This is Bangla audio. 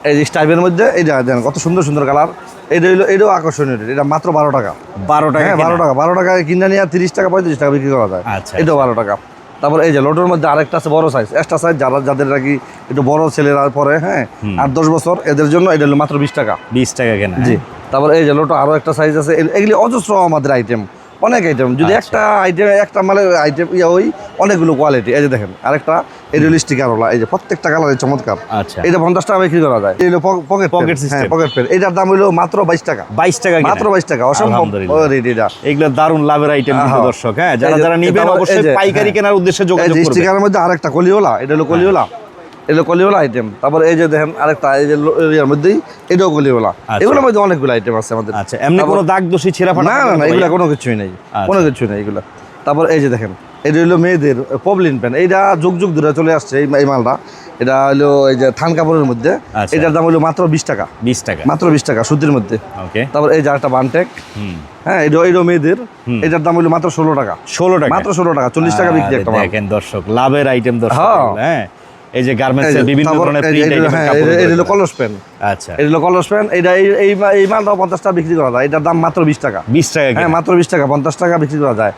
এই যে স্টাইপের মধ্যে এইটা দেন কত সুন্দর সুন্দর কালার। এটা হইল এটাও আকর্ষণীয় এটা মাত্র বারো টাকা। বারো টাকা হ্যাঁ বারো টাকা। বারো টাকা কিনে নিয়ে তিরিশ টাকা পঁয়ত্রিশ টাকা বিক্রি করা যায়। আচ্ছা। এটাও বারো টাকা। তারপর এই যে লোটোর মধ্যে আরেকটা আছে বড় সাইজ এক্সট্রা সাইজ যারা যাদের নাকি একটু বড় ছেলেরা পরে হ্যাঁ আট দশ বছর এদের জন্য এটা হলো মাত্র বিশ টাকা। বিশ টাকা কেনা জি। তারপর এই যে লোটো আরও একটা সাইজ আছে। এগুলি অজস্র আমাদের আইটেম অনেক আইটেম যদি আচ্ছা। একটা আইটেম একটা মানে আইটেম ইয়া ওই অনেকগুলো কোয়ালিটি এই যে দেখেন আরেকটা এই হলো স্টিকারওয়ালা এই যে প্রত্যেকটা কালারে চমৎকার। আচ্ছা। এটা পঞ্চাশ টাকা বিক্রি করা যায়। এই পকেট পকেট। হ্যাঁ পকেট পেন এটার দাম হলো মাত্র বাইশ টাকা। বাইশ টাকা মাত্র বাইশ টাকা। অসম্ভব। রেট এটা এগুলো দারুণ লাভের আইটেম হ্যাঁ। দর্শক হ্যাঁ যারা যারা নিবেন অবশ্যই পাইকারি হ্যাঁ। কেনার উদ্দেশ্যে যোগাযোগ করবেন। স্টিকারের মধ্যে আরেকটা কলিওলা। এটা হলো কলিওলা। এটা হলো কলিওলা আইটেম তারপর এই যে দেখেন আরেকটা এই যে লো- এর মধ্যেই এটাও কলিওলা আচ্ছা। এগুলোর মধ্যে অনেকগুলো আইটেম আছে আমাদের। আচ্ছা এমনি কোনো দাগ দোষী ছেঁড়া ফাটা না না না এগুলো কোনো কিছুই নেই আচ্ছা। কোনো কিছুই নেই এগুলো। তারপর এই যে দেখেন এটা হলো মেয়েদের পবলিন প্যান্ট এইটা যুগ যুগ ধরে চলে আসছে এই মালটা। এটা হলো এই যে থান কাপড়ের মধ্যে। আচ্ছা। এটার দাম হলো মাত্র বিশ টাকা। বিশ টাকা। মাত্র বিশ টাকা সুতির মধ্যে। ওকে। তারপর এই যে একটা বানটেক। হুম। হ্যাঁ এটা এটা মেয়েদের। এটার দাম হলো মাত্র ষোলো টাকা। ষোলো টাকা। মাত্র ষোলো টাকা চল্লিশ টাকা বিক্রি একটা দেখেন দর্শক লাভের আইটেম দর্শক হ্যাঁ। এই যে এই গার্মেন্টস যে, বিভিন্ন ধরনের প্রিন্ট এটা- হলো কলস প্যান্ট আচ্ছা। এটা হলো কলস প্যান্ট এটা এই এই মালটা পঞ্চাশ টাকা বিক্রি করা যায়। এটার দাম মাত্র বিশ টাকা। বিশ টাকা হ্যাঁ মাত্র বিশ টাকা পঞ্চাশ টাকা বিক্রি করা যায়।